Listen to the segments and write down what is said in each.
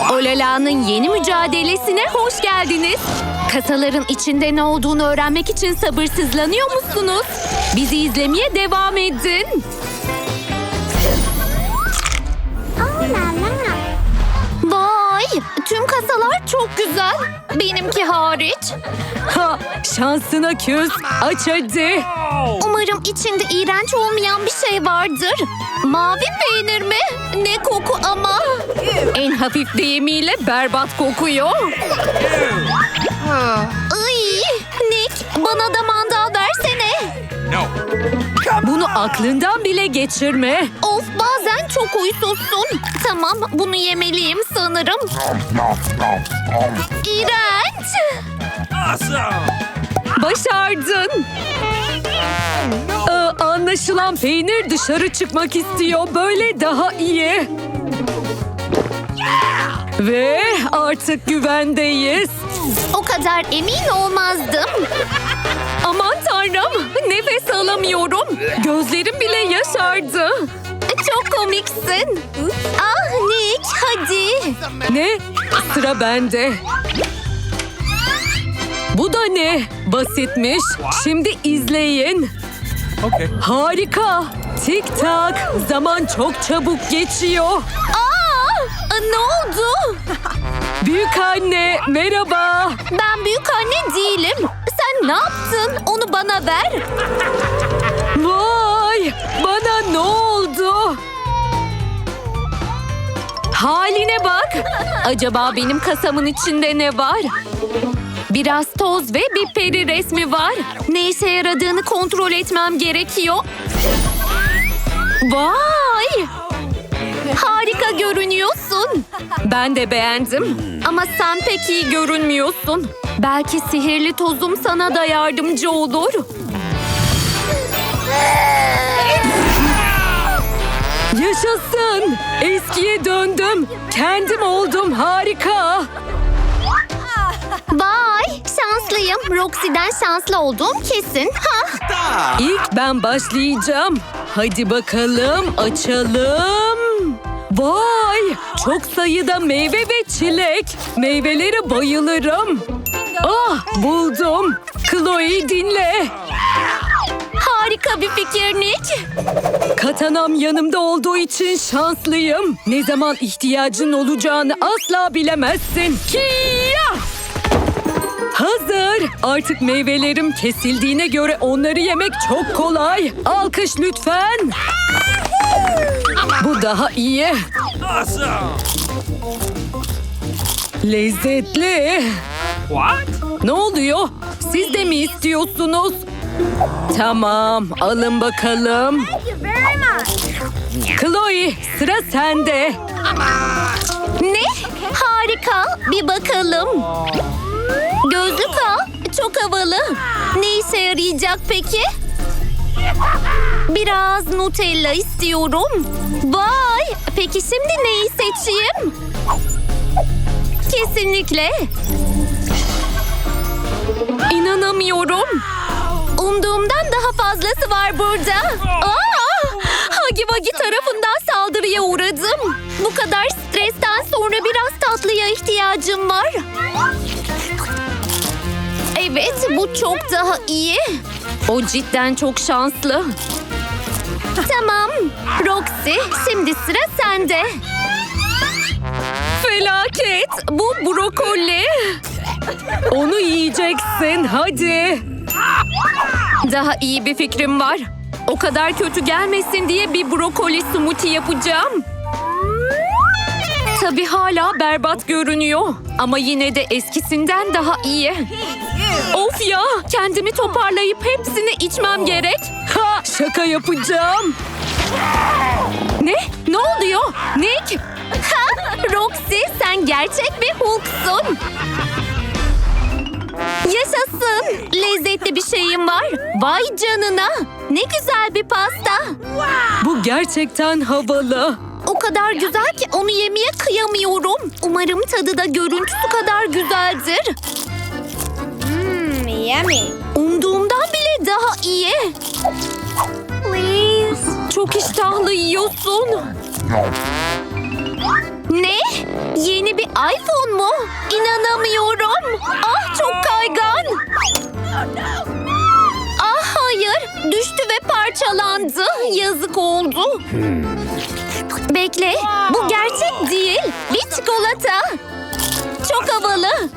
Olala'nın yeni mücadelesine hoş geldiniz. Kasaların içinde ne olduğunu öğrenmek için sabırsızlanıyor musunuz? Bizi izlemeye devam edin. Vay! Tüm kasalar çok güzel. Benimki hariç. Ha, şansına küs. Aç hadi. Umarım içinde iğrenç olmayan bir şey vardır. Mavi peynir mi? Ne koku ama. En hafif deyimiyle berbat kokuyor. Ay, Nick bana da mandal versene. No. Bunu aklından bile geçirme. Of bazen çok huysuzsun. Tamam bunu yemeliyim sanırım. İğrenç. Awesome. Başardın. Aa, anlaşılan peynir dışarı çıkmak istiyor. Böyle daha iyi. Ve artık güvendeyiz. O kadar emin olmazdım. Aman tanrım nefes alamıyorum. Gözlerim bile yaşardı. Çok komiksin. Ah Nick hadi. Ne? Sıra bende. Bu da ne? Basitmiş. Şimdi izleyin. Okay. Harika. Tik tak. Zaman çok çabuk geçiyor. Aa! Ne oldu? Büyük anne merhaba. Ben büyük anne değilim. Sen ne yaptın? Onu bana ver. Vay! Bana ne oldu? Haline bak. Acaba benim kasamın içinde ne var? Biraz toz ve bir peri resmi var. Ne işe yaradığını kontrol etmem gerekiyor. Vay! Harika görünüyorsun. Ben de beğendim. Ama sen pek iyi görünmüyorsun. Belki sihirli tozum sana da yardımcı olur. Yaşasın! Eskiye döndüm. Kendim oldum. Harika. Vay! Şanslıyım. Roxy'den şanslı olduğum kesin. Ha! İlk ben başlayacağım. Hadi bakalım açalım. Vay! Çok sayıda meyve ve çilek. Meyvelere bayılırım. Ah buldum. Chloe dinle. Harika bir fikir Nick. Katanam yanımda olduğu için şanslıyım. Ne zaman ihtiyacın olacağını asla bilemezsin. Kia! Hazır. Artık meyvelerim kesildiğine göre onları yemek çok kolay. Alkış lütfen. Bu daha iyi. Awesome. Lezzetli. What? Ne oluyor? Siz de mi istiyorsunuz? Tamam, alın bakalım. Chloe, sıra sende. Ne? Harika. Bir bakalım. Gözlük al. Çok havalı. Ne işe yarayacak peki? Biraz Nutella istiyorum. Vay! Peki şimdi neyi seçeyim? Kesinlikle. İnanamıyorum. Umduğumdan daha fazlası var burada. Aa! Hagi Vagi tarafından saldırıya uğradım. Bu kadar stresten sonra biraz tatlıya ihtiyacım var. Evet, bu çok daha iyi. O cidden çok şanslı. Tamam, Roxy, şimdi sıra sende. Felaket, bu brokoli. Onu yiyeceksin, hadi. Daha iyi bir fikrim var. O kadar kötü gelmesin diye bir brokoli smoothie yapacağım. Tabii hala berbat görünüyor. Ama yine de eskisinden daha iyi. Of ya! Kendimi toparlayıp hepsini içmem gerek. Ha! Şaka yapacağım. Ne? Ne oluyor? Nick? Ha! Roxy sen gerçek bir Hulk'sun. Yaşasın. Lezzetli bir şeyim var. Vay canına. Ne güzel bir pasta. Bu gerçekten havalı. O kadar güzel ki onu yemeye kıyamıyorum. Umarım tadı da görüntüsü kadar güzeldir. Mmm, yummy. Umduğumdan bile daha iyi. Please. Çok iştahlı yiyorsun. Ne? Yeni bir iPhone mu? İnanamıyorum. Ah çok kaygan. Ah hayır. Düştü ve parçalandı. Yazık oldu. Bekle. Bu gerçek değil. Bir çikolata. Çok havalı.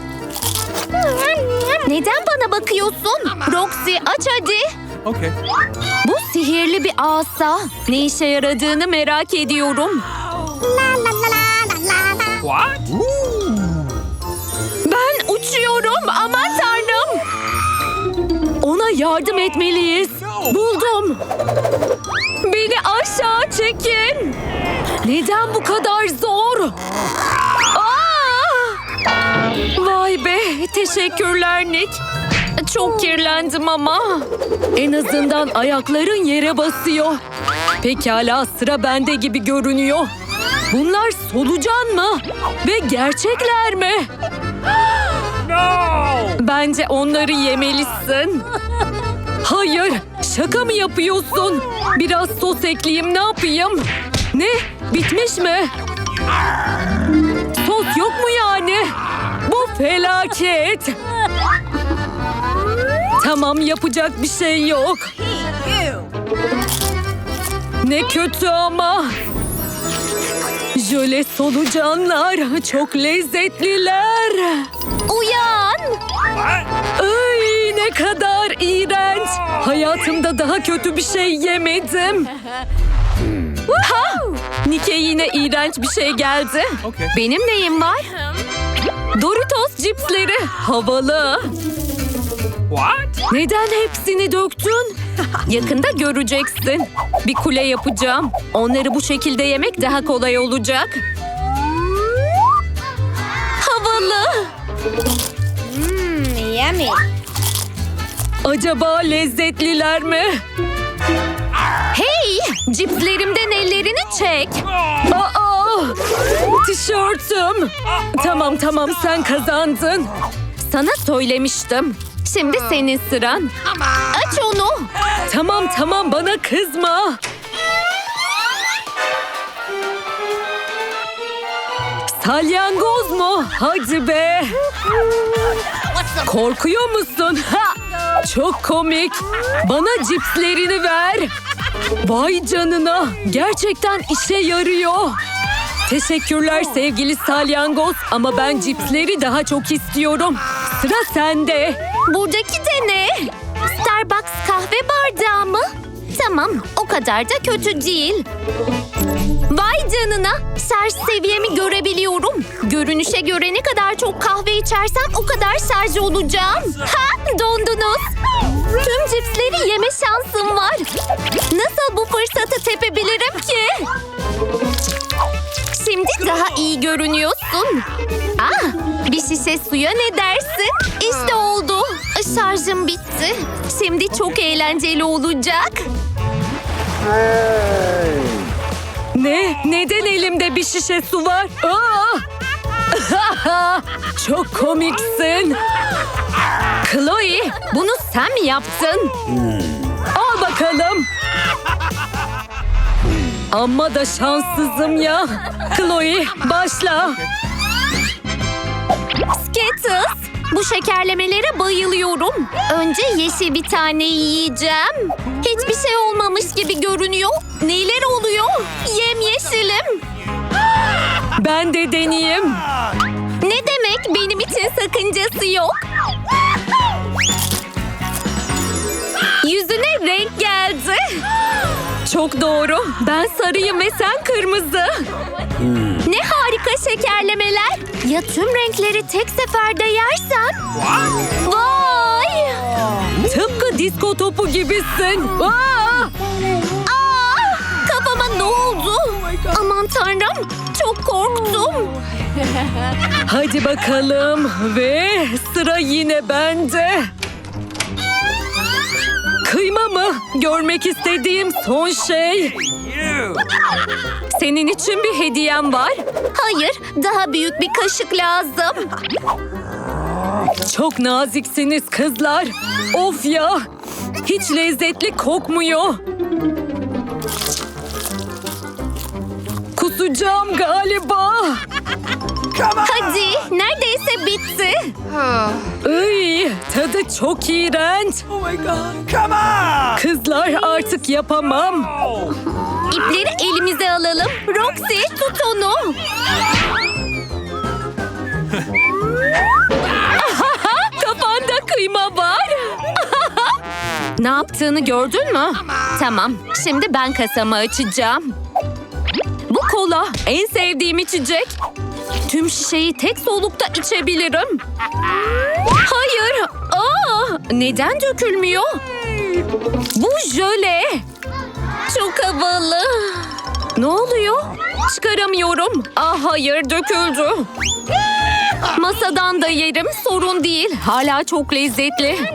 Neden bana bakıyorsun? Roxy aç hadi. Okay. Bu sihirli bir asa. Ne işe yaradığını merak ediyorum. What? Ben uçuyorum aman tanrım. Ona yardım etmeliyiz. Buldum. Beni aşağı çekin. Neden bu kadar zor? Vay be teşekkürler Nick. Çok kirlendim ama. En azından ayakların yere basıyor. Pekala sıra bende gibi görünüyor. Bunlar solucan mı? Ve gerçekler mi? Bence onları yemelisin. Hayır, şaka mı yapıyorsun? Biraz sos ekleyeyim, ne yapayım? Ne? Bitmiş mi? Sos yok mu yani? Bu felaket. Tamam, yapacak bir şey yok. Ne kötü ama. Jöle solucanlar çok lezzetliler. Uyan. Ay ne kadar. Hayatımda daha kötü bir şey yemedim. Ha! Nike yine iğrenç bir şey geldi. Okay. Benim neyim var? Doritos cipsleri. Havalı. What? Neden hepsini döktün? Yakında göreceksin. Bir kule yapacağım. Onları bu şekilde yemek daha kolay olacak. Havalı. Mmm, yummy. Acaba lezzetliler mi? Hey! Cipslerimden ellerini çek. Aa! Tişörtüm. Tamam tamam sen kazandın. Sana söylemiştim. Şimdi senin sıran. Aç onu. Tamam tamam bana kızma. Salyangoz mu? Hadi be. Korkuyor musun? Ha! Çok komik. Bana cipslerini ver. Vay canına. Gerçekten işe yarıyor. Teşekkürler sevgili salyangoz ama ben cipsleri daha çok istiyorum. Sıra sende. Buradaki de ne? Starbucks kahve bardağı mı? Tamam, kadar da kötü değil. Vay canına! Şarj seviyemi görebiliyorum. Görünüşe göre ne kadar çok kahve içersem o kadar şarj olacağım. Ha, dondunuz. Tüm cipsleri yeme şansım var. Nasıl bu fırsatı tepebilirim ki? Şimdi daha iyi görünüyorsun. Ah, bir şişe suya ne dersin? İşte oldu. Şarjım bitti. Şimdi çok eğlenceli olacak. Ne? Neden elimde bir şişe su var? Aa! Çok komiksin. Chloe, bunu sen mi yaptın? Al bakalım. Amma da şanssızım ya. Chloe, başla. Skittles, bu şekerlemelere bayılıyorum. Önce yeşil bir tane yiyeceğim. Hiçbir şey olmamış gibi görünüyor. Neler oluyor? Yem yeşilim. Ben de deneyeyim. Ne demek benim için sakıncası yok? Yüzüne renk geldi. Çok doğru. Ben sarıyım ve sen kırmızı. Ne harika şekerlemeler. Ya tüm renkleri tek seferde yersen? Vay! Tıpkı disko topu gibisin. Aa! Aa! Kafama ne oldu? Aman tanrım çok korktum. Hadi bakalım ve sıra yine bende. Kıyma mı? Görmek istediğim son şey. Senin için bir hediyem var. Hayır, daha büyük bir kaşık lazım. Çok naziksiniz kızlar. Of ya. Hiç lezzetli kokmuyor. kusacağım galiba. On! Hadi neredeyse bitti. Iy, tadı çok iğrenç. Oh my god! Come on! Kızlar artık yapamam. İpleri elimize alalım. Roxy tut onu. Kafanda kıyma var. ne yaptığını gördün mü? Tamam. Şimdi ben kasamı açacağım. Bu kola. En sevdiğim içecek. Tüm şişeyi tek solukta içebilirim. Hayır. Aa, neden dökülmüyor? Bu jöle. Çok havalı. Ne oluyor? Çıkaramıyorum. Ah hayır döküldü. Masadan da yerim sorun değil. Hala çok lezzetli.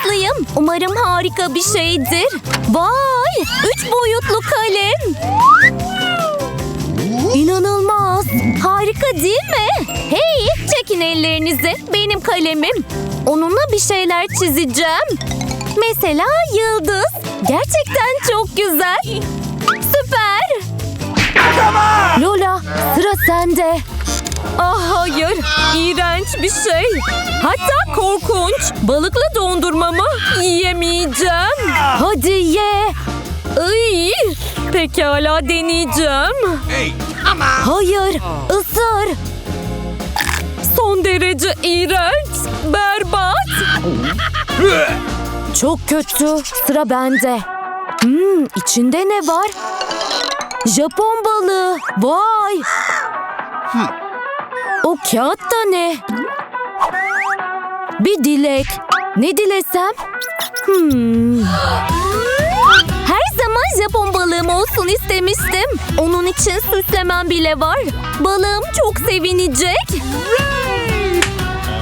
şanslıyım. Umarım harika bir şeydir. Vay üç boyutlu kalem. İnanılmaz. Harika değil mi? Hey çekin ellerinizi. Benim kalemim. Onunla bir şeyler çizeceğim. Mesela yıldız. Gerçekten çok güzel. Süper. Lola sıra sende. Ah hayır. iğrenç bir şey. Hatta korkunç. Balıklı dondurmamı yiyemeyeceğim. Hadi ye. Iy, pekala deneyeceğim. Hey! On! Hayır, ısır. Son derece iğrenç, berbat. Çok kötü. Sıra bende. Hmm, içinde ne var? Japon balığı. Vay. O kağıt da ne? Bir dilek. Ne dilesem? Hmm. Her zaman Japon balığım olsun istemiştim. Onun için süslemem bile var. Balığım çok sevinecek.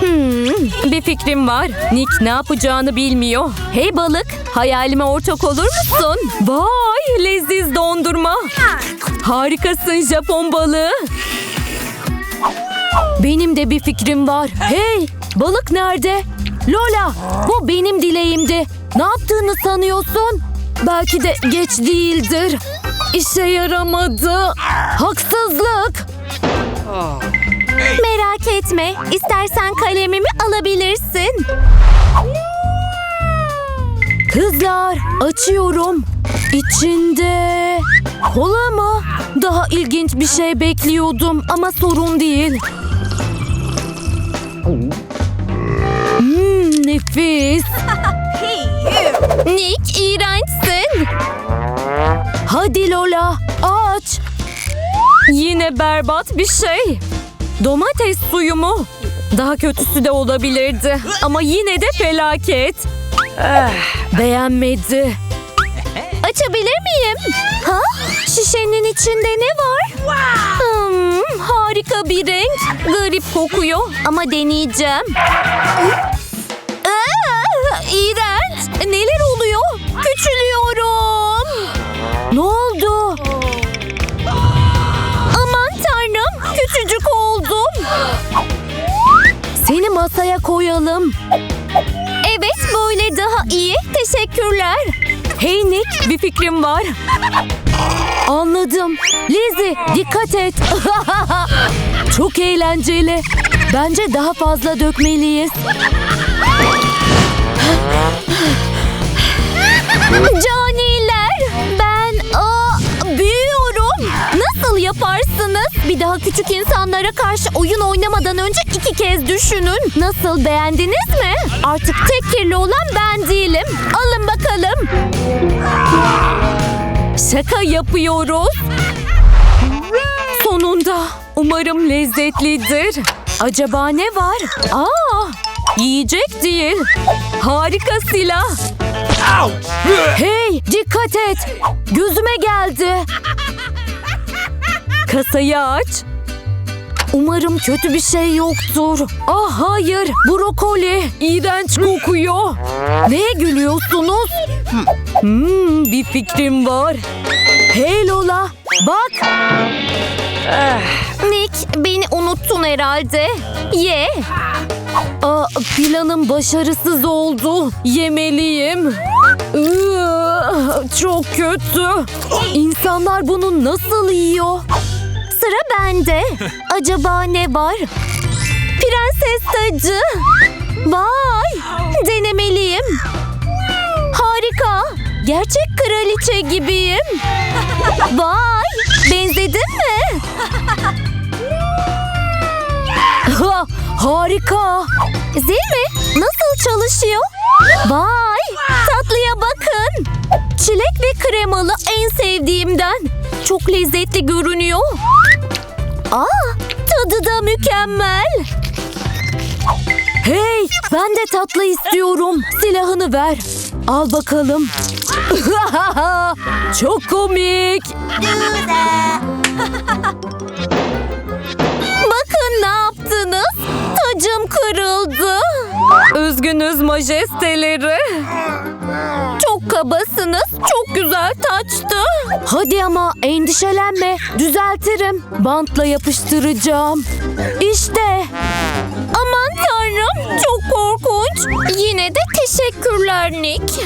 Hmm, bir fikrim var. Nick ne yapacağını bilmiyor. Hey balık, hayalime ortak olur musun? Vay, leziz dondurma. Harikasın Japon balığı. Benim de bir fikrim var. Hey, balık nerede? Lola, bu benim dileğimdi. Ne yaptığını sanıyorsun? Belki de geç değildir. İşe yaramadı. Haksızlık. Merak etme. İstersen kalemimi alabilirsin. Kızlar, açıyorum. İçinde kola mı? Daha ilginç bir şey bekliyordum ama sorun değil. Nefis. Nick, iğrençsin. Hadi Lola, aç. Yine berbat bir şey. Domates suyu mu? Daha kötüsü de olabilirdi. Ama yine de felaket. Beğenmedi. Açabilir miyim? Ha? Şişenin içinde ne var? Hmm, harika bir renk. Garip kokuyor ama deneyeceğim. Neler oluyor? Küçülüyorum. Ne oldu? Aman tanrım küçücük oldum. Seni masaya koyalım. Evet böyle daha iyi. Teşekkürler. Hey Nick bir fikrim var. Anladım. Lizzie dikkat et. Çok eğlenceli. Bence daha fazla dökmeliyiz. Caniler ben aa, büyüyorum. Nasıl yaparsınız? Bir daha küçük insanlara karşı oyun oynamadan önce iki kez düşünün. Nasıl beğendiniz mi? Artık tek kirli olan ben değilim. Alın bakalım. Şaka yapıyoruz. Sonunda. Umarım lezzetlidir. Acaba ne var? Aa, yiyecek değil. Harika silah. Hey dikkat et. Gözüme geldi. Kasayı aç. Umarım kötü bir şey yoktur. Ah hayır brokoli. İğrenç kokuyor. Neye gülüyorsunuz? Hmm, bir fikrim var. Hey Lola bak. Nick beni unuttun herhalde. Ye. Aa, planım başarısız oldu. Yemeliyim. Çok kötü. İnsanlar bunu nasıl yiyor? Sıra bende. Acaba ne var? Prenses tacı. Vay! Denemeliyim. Harika. Gerçek kraliçe gibiyim. Vay! Benzedim mi? Ha, harika. Zil mi? Nasıl çalışıyor? Vay! Tatlıya bakın. Çilek ve kremalı en sevdiğimden. Çok lezzetli görünüyor. Aa, tadı da mükemmel. Hey, ben de tatlı istiyorum. Silahını ver. Al bakalım. Çok komik. Bakın ne yaptınız? Tacım kırıldı. Üzgünüz majesteleri. Çok kabasınız. Çok güzel taçtı. Hadi ama endişelenme. Düzeltirim. Bantla yapıştıracağım. İşte. Aman tanrım. Çok korkunç. Yine de teşekkürler Nick.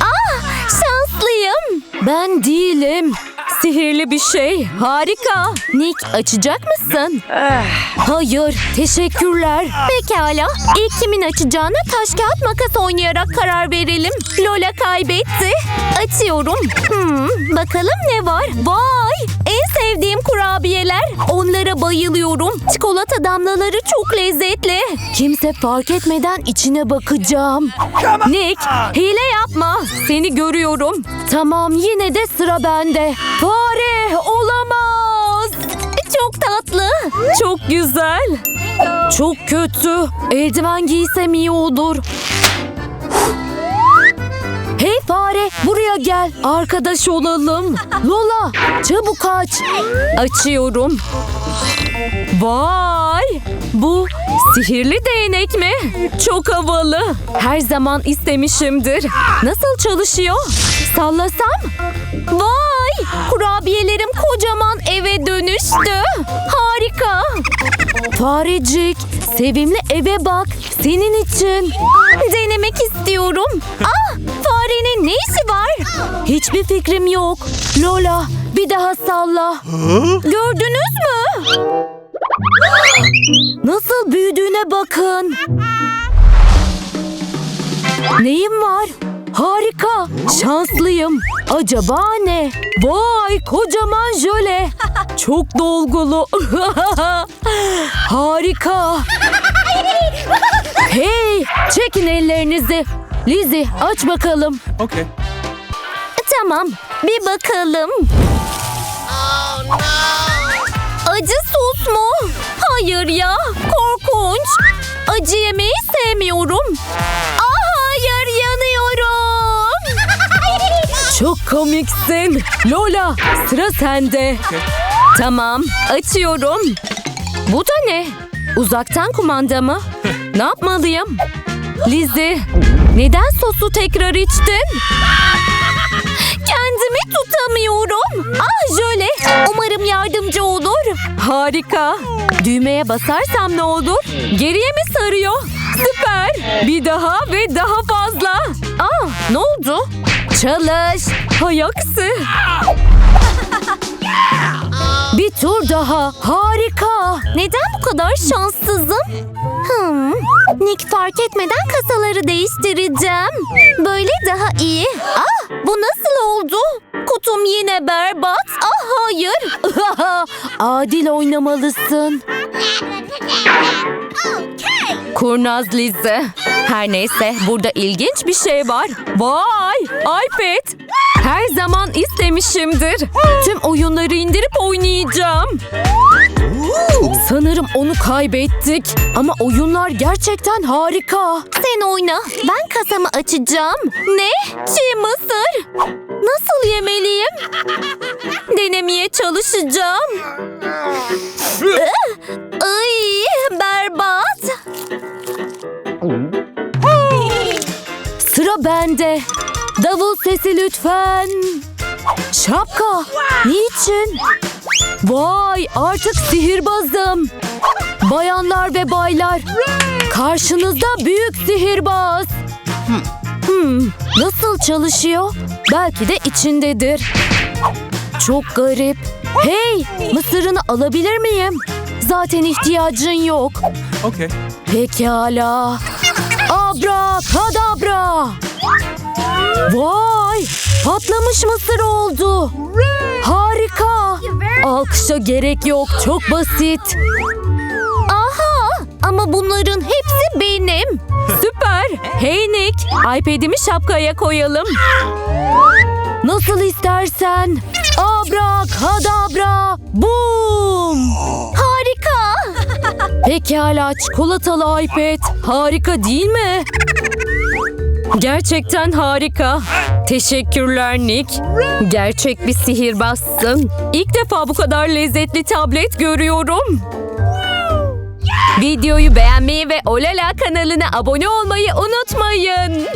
ah şanslıyım. Ben değilim. Sihirli bir şey. Harika. Nick açacak mısın? Hayır. Teşekkürler. Pekala. İlk kimin açacağına taş kağıt makas oynayarak karar verelim. Lola kaybetti. Açıyorum. Hmm, bakalım ne var? Vay! Sevdiğim kurabiyeler. Onlara bayılıyorum. Çikolata damlaları çok lezzetli. Kimse fark etmeden içine bakacağım. Nick, hile yapma. Seni görüyorum. Tamam, yine de sıra bende. Fare olamaz. Çok tatlı. Çok güzel. Çok kötü. Eldiven giysem iyi olur. Fare buraya gel. Arkadaş olalım. Lola çabuk aç. Açıyorum. Vay! Bu sihirli değnek mi? Çok havalı. Her zaman istemişimdir. Nasıl çalışıyor? Sallasam? Vay! Kurabiyelerim kocaman eve dönüştü. Harika. Farecik, sevimli eve bak. Senin için. Denemek istiyorum. Ah! Farenin ne işi var? Hiçbir fikrim yok. Lola, bir daha salla. Gördünüz mü? Nasıl büyüdüğüne bakın. Neyim var? Harika. Şanslıyım. Acaba ne? Vay kocaman jöle. Çok dolgulu. Harika. Hey çekin ellerinizi. Lizzie aç bakalım. Okay. Tamam bir bakalım. Acı sos mu? Hayır ya korkunç. Acı yemeyi sevmiyorum. Ah hayır yanıyorum. Çok komiksin. Lola sıra sende. Tamam açıyorum. Bu da ne? Uzaktan kumanda mı? ne yapmalıyım? Lizzie neden sosu tekrar içtin? Kendimi tutamıyorum. Ah Jöle. Umarım yardımcı olur. Harika. Düğmeye basarsam ne olur? Geriye mi sarıyor? Süper. Bir daha ve daha fazla. Ah ne oldu? Çalış. Hay aksi. Bir tur daha. Harika. Neden bu kadar şanssızım? Hmm. Nick fark etmeden kasaları değiştireceğim. Böyle daha iyi. Ah bu nasıl oldu? Kutum yine berbat. Ah hayır. Adil oynamalısın. Kurnaz Lizzie. Her neyse burada ilginç bir şey var. Vay iPad. Her zaman istemişimdir. Tüm oyunları indirip oynayacağım. Sanırım onu kaybettik. Ama oyunlar gerçekten harika. Sen oyna. Ben kasamı açacağım. Ne? Çiğ mısır. Nasıl yemeliyim? Denemeye çalışacağım. Ay, berbat. Sıra bende. Davul sesi lütfen. Şapka. Niçin? Vay artık sihirbazım. Bayanlar ve baylar. Karşınızda büyük sihirbaz. Hmm, nasıl çalışıyor? Belki de içindedir. Çok garip. Hey, mısırını alabilir miyim? Zaten ihtiyacın yok. Okay. Pekala. Abra kadabra. Vay! Patlamış mısır oldu. Harika. Alkışa gerek yok. Çok basit. Aha! Ama bunların hepsi benim. Süper. Hey Nick, iPad'imi şapkaya koyalım. Nasıl istersen. Abra kadabra. Boom! Harika. Pekala çikolatalı iPad. Harika değil mi? Gerçekten harika. Teşekkürler Nick. Gerçek bir sihirbazsın. İlk defa bu kadar lezzetli tablet görüyorum. Videoyu beğenmeyi ve Olala kanalına abone olmayı unutmayın.